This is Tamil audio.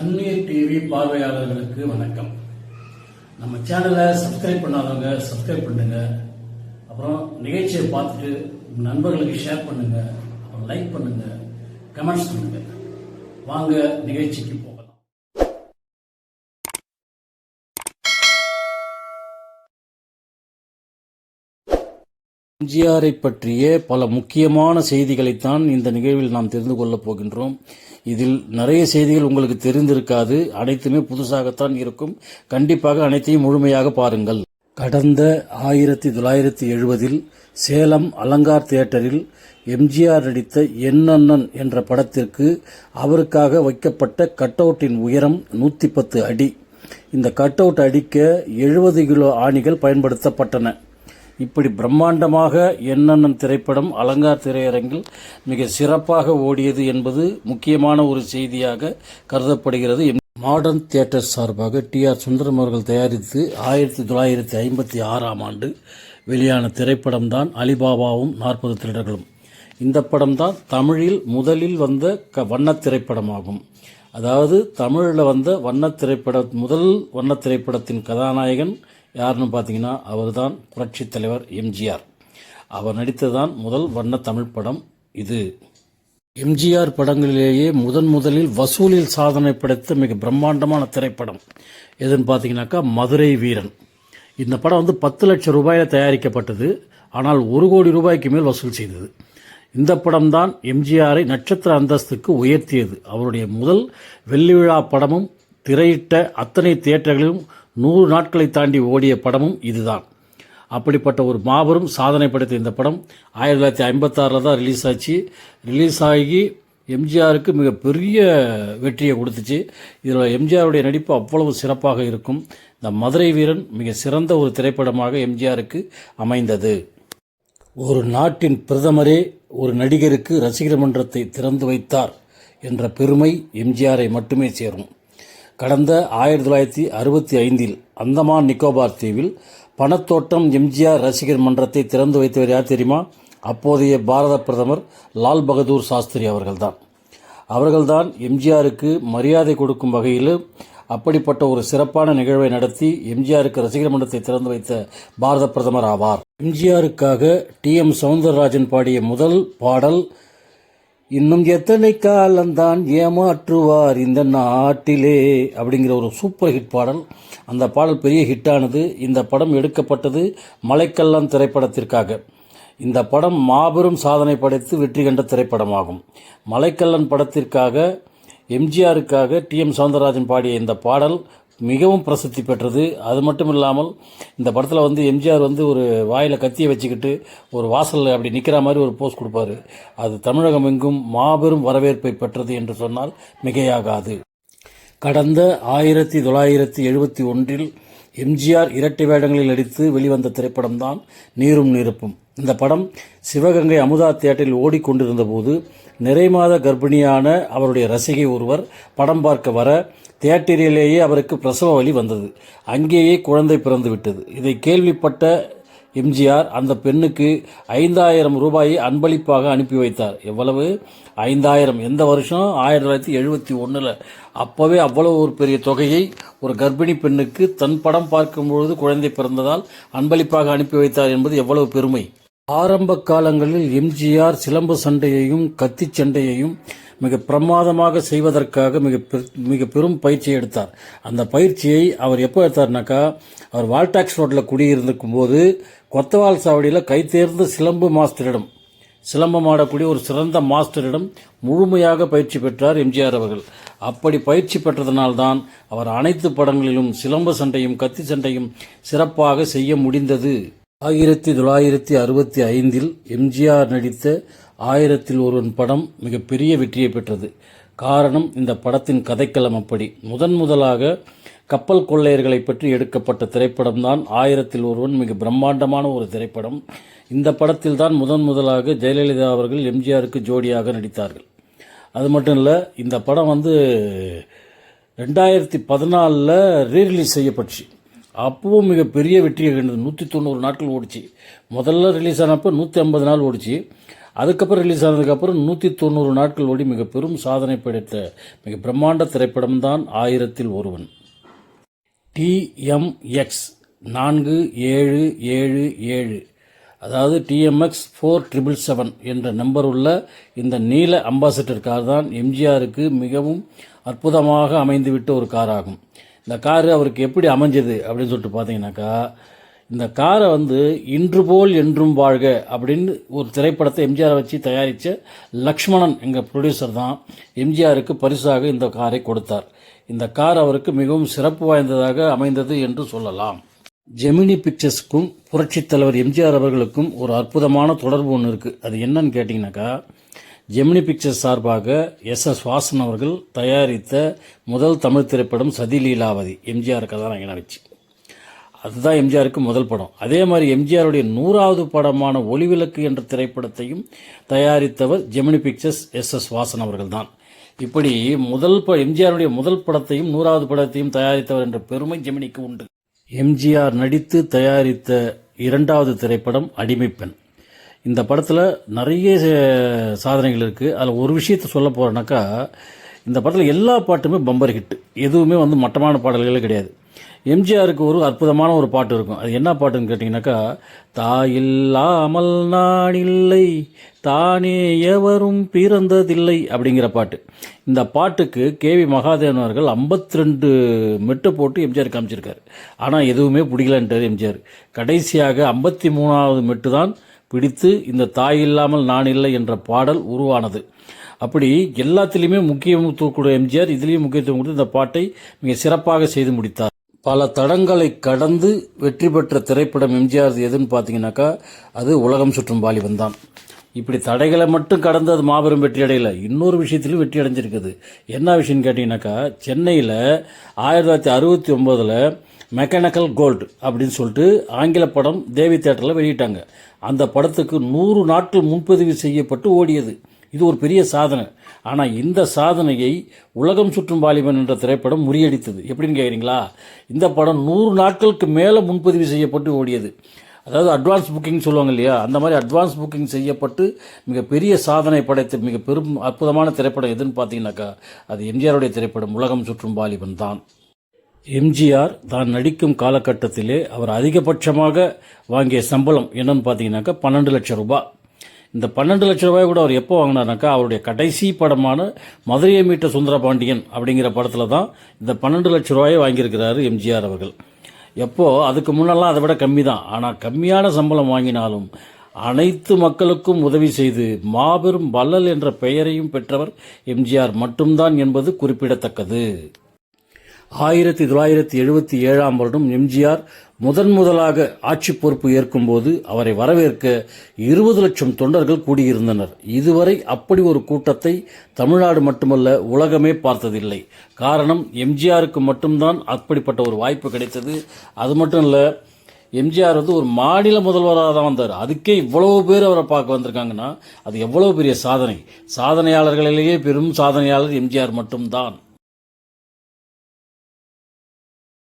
கண்ணீர் டிவி பார்வையாளர்களுக்கு வணக்கம். நம்ம சேனலை சப்ஸ்கிரைப் பண்ணாதவங்க சப்ஸ்கிரைப் பண்ணுங்க. அப்புறம் நிகழ்ச்சியை பார்த்துட்டு உங்கள் நண்பர்களுக்கு ஷேர் பண்ணுங்க. அப்புறம் லைக் பண்ணுங்க. கமெண்ட்ஸ் பண்ணுங்க. வாங்க நிகழ்ச்சிக்கு போகலாம். எம்ஜிஆரை பற்றிய பல முக்கியமான செய்திகளைத்தான் இந்த நிகழ்வில் நாம் தெரிந்து கொள்ளப் போகின்றோம். இதில் நிறைய செய்திகள் உங்களுக்கு தெரிந்திருக்காது. அனைத்துமே புதுசாகத்தான் இருக்கும். கண்டிப்பாக அனைத்தையும் முழுமையாக பாருங்கள். கடந்த ஆயிரத்தி தொள்ளாயிரத்தி எழுபதில் சேலம் அலங்கார் தியேட்டரில் எம்ஜிஆர் நடித்த என்னண்ணன் என்ற படத்திற்கு அவருக்காக வைக்கப்பட்ட கட் அவுட்டின் உயரம் நூற்றி பத்து அடி. இந்த கட் அவுட் அடிக்க எழுபது கிலோ ஆணிகள் பயன்படுத்தப்பட்டன. இப்படி பிரம்மாண்டமாக என்னென்ன திரைப்படம் அலங்கார் திரையரங்கில் மிக சிறப்பாக ஓடியது என்பது முக்கியமான ஒரு செய்தியாக கருதப்படுகிறது. மாடர்ன் தியேட்டர் சார்பாக டி. ஆர். சுந்தரம் அவர்கள் தயாரித்து ஆயிரத்தி தொள்ளாயிரத்தி ஐம்பத்தி ஆறாம் ஆண்டு வெளியான திரைப்படம்தான் அலிபாபாவும் நாற்பது திருடர்களும். இந்த படம்தான் தமிழில் முதலில் வந்த க வண்ணத் திரைப்படமாகும். அதாவது தமிழில் வந்த வண்ணத் திரைப்பட முதல் வண்ணத் திரைப்படத்தின் கதாநாயகன் யாருன்னு பார்த்தீங்கன்னா அவர்தான் புரட்சித் தலைவர் எம்ஜிஆர். அவர் நடித்ததான் முதல் வண்ண தமிழ் படம் இது. எம்ஜிஆர் படங்களிலேயே முதன் முதலில் வசூலில் சாதனை படைத்த மிக பிரம்மாண்டமான திரைப்படம் எதுன்னு பார்த்தீங்கன்னாக்கா மதுரை வீரன். இந்த படம் வந்து பத்து லட்சம் ரூபாயில் தயாரிக்கப்பட்டது. ஆனால் ஒரு கோடி ரூபாய்க்கு மேல் வசூல் செய்தது. இந்த படம்தான் எம்ஜிஆரை நட்சத்திர அந்தஸ்துக்கு உயர்த்தியது. அவருடைய முதல் வெள்ளி விழா படமும் திரையிட்ட அத்தனை தியேட்டர்களிலும் நூறு நாட்களை தாண்டி ஓடிய படமும் இதுதான். அப்படிப்பட்ட ஒரு மாபெரும் சாதனை படைத்த இந்த படம் ஆயிரத்தி தொள்ளாயிரத்தி ஐம்பத்தாறில் தான் ரிலீஸ் ஆச்சு ரிலீஸ் ஆகி எம்ஜிஆருக்கு மிகப்பெரிய வெற்றியை கொடுத்துச்சு. இதில் எம்ஜிஆருடைய நடிப்பு அவ்வளவு சிறப்பாக இருக்கும். இந்த மதுரை வீரன் மிக சிறந்த ஒரு திரைப்படமாக எம்ஜிஆருக்கு அமைந்தது. ஒரு நாட்டின் பிரதமரே ஒரு நடிகருக்கு ரசிகர் மன்றத்தை திறந்து வைத்தார் என்ற பெருமை எம்ஜிஆரை மட்டுமே சேரும். கடந்த ஆயிரத்தி தொள்ளாயிரத்தி அறுபத்தி ஐந்தில் அந்தமான் நிக்கோபார் தீவில் பணத்தோட்டம் எம்ஜிஆர் ரசிகர் மன்றத்தை திறந்து வைத்தவர் யார் தெரியுமா? அப்போதைய பாரத பிரதமர் லால் பகதூர் சாஸ்திரி அவர்கள்தான். அவர்கள்தான் எம்ஜிஆருக்கு மரியாதை கொடுக்கும் வகையில் அப்படிப்பட்ட ஒரு சிறப்பான நிகழ்வை நடத்தி எம்ஜிஆருக்கு ரசிகர் மன்றத்தை திறந்து வைத்த பாரத பிரதமர் ஆவார். எம்ஜிஆருக்காக டி எம் சவுந்தரராஜன் பாடிய முதல் பாடல் இன்னும் எத்தனை காலம்தான் ஏமாற்றுவார் இந்த நாட்டிலே? அப்படிங்கிற ஒரு சூப்பர் ஹிட் பாடல். அந்த பாடல் பெரிய ஹிட்டானது இந்த படம் எடுக்கப்பட்டது மலைக்கல்லன் திரைப்படத்திற்காக. இந்த படம் மாபெரும் சாதனை படைத்து வெற்றி கண்ட திரைப்படமாகும். மலைக்கல்லன் படத்திற்காக எம்ஜிஆருக்காக டி எம் சவுந்தரராஜன் பாடிய இந்த பாடல் மிகவும் பிரசித்தி பெற்றது. அது மட்டும் இல்லாமல் இந்த படத்தில் வந்து எம்ஜிஆர் வந்து ஒரு வாயில் கத்தியை வச்சுக்கிட்டு ஒரு வாசலில் அப்படி நிற்கிற மாதிரி ஒரு போஸ் கொடுப்பாரு. அது தமிழகம் எங்கும் மாபெரும் வரவேற்பை பெற்றது என்று சொன்னால் மிகையாகாது. கடந்த ஆயிரத்தி தொள்ளாயிரத்தி எழுபத்தி ஒன்றில் எம்ஜிஆர் இரட்டை வேடங்களில் நடித்து வெளிவந்த திரைப்படம்தான் நீரும் நெருப்பும். இந்த படம் சிவகங்கை அமுதா தியேட்டரில் ஓடிக்கொண்டிருந்த போது நிறைமாத கர்ப்பிணியான அவருடைய ரசிகை ஒருவர் படம் பார்க்க வர தியேட்டரிலேயே அவருக்கு பிரசவ வலி வந்தது. அங்கேயே குழந்தை பிறந்து விட்டது. இதை கேள்விப்பட்ட எம்ஜிஆர் அந்த பெண்ணுக்கு ஐந்தாயிரம் ரூபாயை அன்பளிப்பாக அனுப்பி வைத்தார். எவ்வளவு? ஐந்தாயிரம். எந்த வருஷம்? ஆயிரத்தி தொள்ளாயிரத்தி எழுபத்தி ஒன்றில் அப்போவே அவ்வளவு ஒரு பெரிய தொகையை ஒரு கர்ப்பிணி பெண்ணுக்கு தன் படம் பார்க்கும்பொழுது குழந்தை பிறந்ததால் அன்பளிப்பாக அனுப்பி வைத்தார் என்பது எவ்வளவு பெருமை? ஆரம்ப காலங்களில் எம்ஜிஆர் சிலம்பு சண்டையையும் கத்தி சண்டையையும் மிக பிரமாதமாக செய்வதற்காக மிக மிக பெரும் பயிற்சியை எடுத்தார். அந்த பயிற்சியை அவர் எப்போ எடுத்தார்னாக்கா அவர் வால்டாக்ஸ் ரோட்டில் குடியிருந்திருக்கும் போது கொத்தவால் சாவடியில் கைத்தேர்ந்த சிலம்பு மாஸ்டரிடம் சிலம்பம் ஆடக்கூடிய ஒரு சிறந்த மாஸ்டரிடம் முழுமையாக பயிற்சி பெற்றார் எம்ஜிஆர் அவர்கள். அப்படி பயிற்சி பெற்றதனால்தான் அவர் அனைத்து படங்களிலும் சிலம்ப சண்டையும் கத்தி சண்டையும் சிறப்பாக செய்ய முடிந்தது. ஆயிரத்தி தொள்ளாயிரத்தி அறுபத்தி ஐந்தில் எம்ஜிஆர் நடித்த ஆயிரத்தில் ஒருவன் படம் மிகப்பெரிய வெற்றியை பெற்றது. காரணம் இந்த படத்தின் கதைக்களம் அப்படி. முதன் முதலாக கப்பல் கொள்ளையர்களை பற்றி எடுக்கப்பட்ட திரைப்படம்தான் ஆயிரத்தில் ஒருவன் மிக பிரம்மாண்டமான ஒரு திரைப்படம். இந்த படத்தில் தான் முதன் முதலாக ஜெயலலிதா அவர்கள் எம்ஜிஆருக்கு ஜோடியாக நடித்தார்கள். அது மட்டும் இல்லை இந்த படம் வந்து ரெண்டாயிரத்தி பதினாலில் ரீரிலீஸ் செய்யப்பட்டுச்சு. அப்பவும் மிகப்பெரிய வெற்றியை கண்டது. நூற்றி தொண்ணூறு நாட்கள் ஓடிச்சு. முதல்ல ரிலீஸ் ஆனப்போ நூற்றி ஐம்பது நாள் ஓடிச்சு. அதுக்கப்புறம் ரிலீஸ் ஆனதுக்கப்புறம் நூற்றி தொண்ணூறு நாட்கள் ஓடி மிக பெரும் சாதனை படைத்த மிக பிரம்மாண்ட திரைப்படம்தான் ஆயிரத்தில் ஒருவன். டிஎம்எக்ஸ் நான்கு ஏழு ஏழு ஏழு. அதாவது டிஎம்எக்ஸ் ஃபோர் ட்ரிபிள் செவன் என்ற நம்பர் உள்ள இந்த நீல அம்பாசிடர் கார் தான் எம்ஜிஆருக்கு மிகவும் அற்புதமாக அமைந்துவிட்ட ஒரு கார் ஆகும் இந்த கார் அவருக்கு எப்படி அமைஞ்சது அப்படின்னு சொல்லிட்டு பார்த்தீங்கன்னாக்கா இந்த காரை வந்து இன்று போல் என்றும் வாழ்க அப்படின்னு ஒரு திரைப்படத்தை எம்ஜிஆரை வச்சு தயாரித்த லக்ஷ்மணன் எங்கள் ப்ரொடியூசர் தான் எம்ஜிஆருக்கு பரிசாக இந்த காரை கொடுத்தார். இந்த கார் அவருக்கு மிகவும் சிறப்பு வாய்ந்ததாக அமைந்தது என்று சொல்லலாம். ஜெமினி பிக்சர்ஸ்க்கும் புரட்சித் தலைவர் எம்ஜிஆர் அவர்களுக்கும் ஒரு அற்புதமான தொடர்பு ஒன்று இருக்குது அது என்னன்னு கேட்டிங்கனாக்கா ஜெமினி பிக்சர்ஸ் சார்பாக எஸ் எஸ் வாசன் அவர்கள் தயாரித்த முதல் தமிழ் திரைப்படம் சதி லீலாவதி எம்ஜிஆர் கதாநாயகனை வச்சு. அதுதான் எம்ஜிஆருக்கு முதல் படம். அதே மாதிரி எம்ஜிஆருடைய நூறாவது படமான ஒளிவிளக்கு என்ற திரைப்படத்தையும் தயாரித்தவர் Gemini Pictures S S Vasan அவர்கள் தான். இப்படி முதல் ப எம்ஜிஆருடைய முதல் படத்தையும் நூறாவது படத்தையும் தயாரித்தவர் என்ற பெருமை ஜெமினிக்கு உண்டு. எம்ஜிஆர் நடித்து தயாரித்த இரண்டாவது திரைப்படம் அடிமைப்பெண். இந்த படத்தில் நிறைய ச- சாதனைகள் இருக்குது அதில் ஒரு விஷயத்தை சொல்ல போகிறேன்னாக்கா இந்த படத்தில் எல்லா பாட்டுமே பம்பர் ஹிட் எதுவுமே வந்து மட்டமான பாடல்களே கிடையாது. எம்ஜிஆருக்கு ஒரு அற்புதமான ஒரு பாட்டு இருக்கும். அது என்ன பாட்டுன்னு கேட்டிங்கனாக்கா தாயில்லாமல் நான் இல்லை தானே எவரும் பிறந்ததில்லை அப்படிங்கிற பாட்டு. இந்த பாட்டுக்கு கே வி மகாதேவன் அவர்கள் 52 ரெண்டு மெட்டு போட்டு எம்ஜிஆர் காமிச்சிருக்காரு. ஆனால் எதுவுமே பிடிக்கலன்றார் எம்ஜிஆர். கடைசியாக ஐம்பத்தி மூணாவது மெட்டு தான் பிடித்து இந்த தாய் இல்லாமல் நான் இல்லை என்ற பாடல் உருவானது. அப்படி எல்லாத்திலையுமே முக்கியத்துவம் கூட எம்ஜிஆர் இதுலேயும் முக்கியத்துவம் கொடுத்து இந்த பாட்டை மிக சிறப்பாக செய்து முடித்தார். பல தடங்களை கடந்து வெற்றி பெற்ற திரைப்படம் எம்ஜிஆர் எதுன்னு பார்த்தீங்கன்னாக்கா அது உலகம் சுற்றும் வாலிபன் தான். இப்படி தடைகளை மட்டும் கடந்து அது மாபெரும் வெற்றி அடையல. இன்னொரு விஷயத்திலும் வெற்றி அடைஞ்சிருக்குது. என்ன விஷயம்னு கேட்டிங்கனாக்கா சென்னையில் ஆயிரத்தி தொள்ளாயிரத்தி அறுபத்தி ஒம்போதில் மெக்கானிக்கல் கோல்டு அப்படின்னு சொல்லிட்டு ஆங்கில படம் தேவி தேட்டரில் வெளியிட்டாங்க. அந்த படத்துக்கு நூறு நாட்கள் முன்பதிவு செய்யப்பட்டு ஓடியது. இது ஒரு பெரிய சாதனை. ஆனால் இந்த சாதனையை உலகம் சுற்றும் வாலிபன் என்ற திரைப்படம் முறியடித்தது. எப்படின்னு கேட்குறீங்களா இந்த படம் நூறு நாட்களுக்கு மேலே முன்பதிவு செய்யப்பட்டு ஓடியது. அதாவது அட்வான்ஸ் புக்கிங் சொல்லுவாங்க இல்லையா? அந்த மாதிரி அட்வான்ஸ் புக்கிங் செய்யப்பட்டு மிகப்பெரிய சாதனை படைத்த மிக பெரும் அற்புதமான திரைப்படம் எதுன்னு பார்த்தீங்கன்னாக்கா அது எம்ஜிஆருடைய திரைப்படம் உலகம் சுற்றும் வாலிபன் தான். எம்ஜிஆர் தான் நடிக்கும் காலகட்டத்திலே அவர் அதிகபட்சமாக வாங்கிய சம்பளம் என்னன்னு பார்த்தீங்கன்னாக்கா பன்னெண்டு லட்சம் ரூபாய். இந்த பன்னெண்டு லட்சம் ரூபாய் கூட அவர் எப்போ வாங்கினாருனாக்கா அவருடைய கடைசி படமான மதுரையை மீட்ட சுந்தரபாண்டியன் அப்படிங்கிற படத்தில் தான் இந்த பன்னெண்டு லட்சம் ரூபாயை வாங்கியிருக்கிறாரு எம்ஜிஆர் அவர்கள். எப்போது அதுக்கு முன்னெல்லாம் அதை விட கம்மி தான் ஆனால் கம்மியான சம்பளம் வாங்கினாலும் அனைத்து மக்களுக்கும் உதவி செய்து மாபெரும் வள்ளல் என்ற பெயரையும் பெற்றவர் எம்ஜிஆர் மட்டும்தான் என்பது குறிப்பிடத்தக்கது. ஆயிரத்தி தொள்ளாயிரத்தி எழுபத்தி ஏழாம் வருடம் எம்ஜிஆர் முதன் முதலாக ஆட்சி பொறுப்பு ஏற்கும்போது அவரை வரவேற்க இருபது லட்சம் தொண்டர்கள் கூடியிருந்தனர். இதுவரை அப்படி ஒரு கூட்டத்தை தமிழ்நாடு மட்டுமல்ல உலகமே பார்த்ததில்லை. காரணம் எம்ஜிஆருக்கு மட்டும்தான் அப்படிப்பட்ட ஒரு வாய்ப்பு கிடைத்தது. அது மட்டும் இல்லை எம்ஜிஆர் வந்து ஒரு மாநில முதல்வராக தான் வந்தார். அதுக்கே இவ்வளவு பேர் அவரை பார்க்க வந்திருக்காங்கன்னா அது எவ்வளவு பெரிய சாதனை. சாதனையாளர்களிலேயே பெரும் சாதனையாளர் எம்ஜிஆர் மட்டும்தான்.